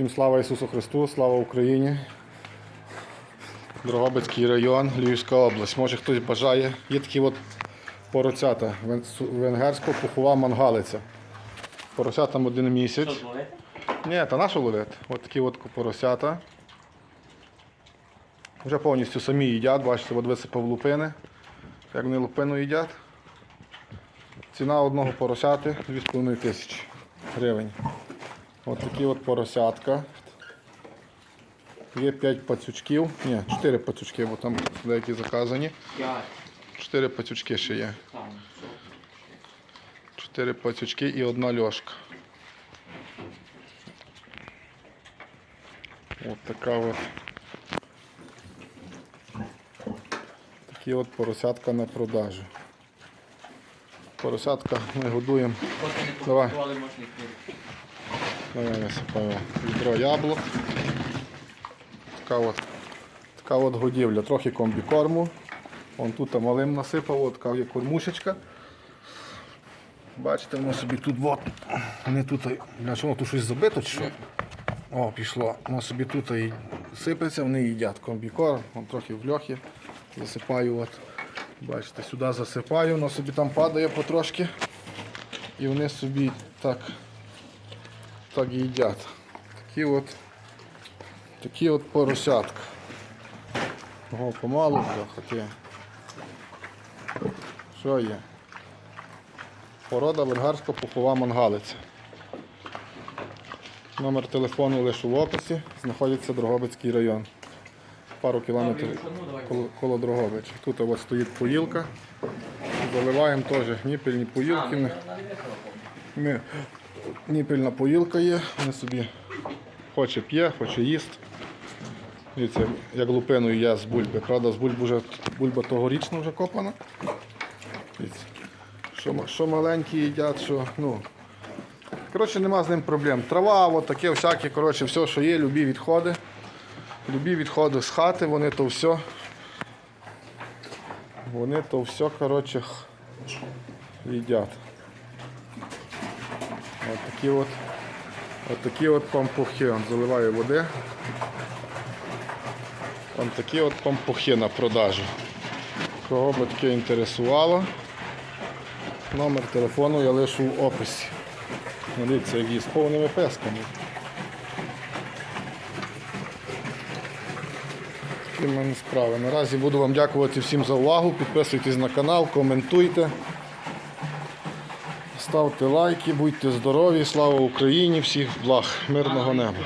Всім слава Ісусу Христу, слава Україні. Дрогобицький район, Львівська область. Може хтось бажає. Є такі от поросята. Вен- Венгерського пухова мангалиця. Поросятам один місяць. Ні, та нащо ловити? От такі от поросята. Вже повністю самі їдять, бачите, от висипав лупини. Як вони лупину їдять. Ціна одного поросяти 2,5 тисячі гривень. От такі от поросятка. Є 5 пацючків. Ні, 4 пацючки, бо там деякі заказані. П'ять. 4 пацючки ще є. Там, 4 пацючки і одна льошка. От така от. Такі от поросятка на продажу. Поросятка ми годуємо. Давай. Їх купити. Відро яблук. Така от, така от годівля. Трохи комбікорму. Вон тут малим насипав, от така є кормушечка. Бачите, воно собі тут от. Вони тут. Бля, що тут щось забито чи що? О, пішло. Воно собі тут і сипеться, вони їдять комбікорм, вон трохи в льохі. Засипаю. от. Бачите, сюди засипаю, воно собі там падає потрошки. І вони собі так так їдять. Такі от, такі от поросятка. Ого, помалу бляха, Що є? Порода венгерська пухова мангалиця. Номер телефону лише в описі. Знаходиться Дрогобицький район. Пару кілометрів коло, коло Дрогобича. Тут от стоїть поїлка. Заливаємо теж ніпельні А, поїлки. ми Ніпельна поїлка є, вони собі хоче п'є, хоче їсти. Дивіться, як лупиною я з бульби. Правда, з бульби вже бульба тогорічна вже копана. Дивіться. Що, що маленькі їдять, що. Ну. Коротше, нема з ним проблем. Трава, от таке всяке, коротше, все, що є, любі відходи. Любі відходи з хати, вони то все. Вони то все, коротше, їдять. От такі от, от такі от пампухи. Заливаю води. Там такі от пампухи на продажу. Кого би таке інтересувало. Номер телефону я лишу в описі. Дивіться, які з повними песками. Такі в мене справи. Наразі буду вам дякувати всім за увагу. Підписуйтесь на канал, коментуйте. Ставте лайки, будьте здорові, слава Україні, всіх благ, мирного неба.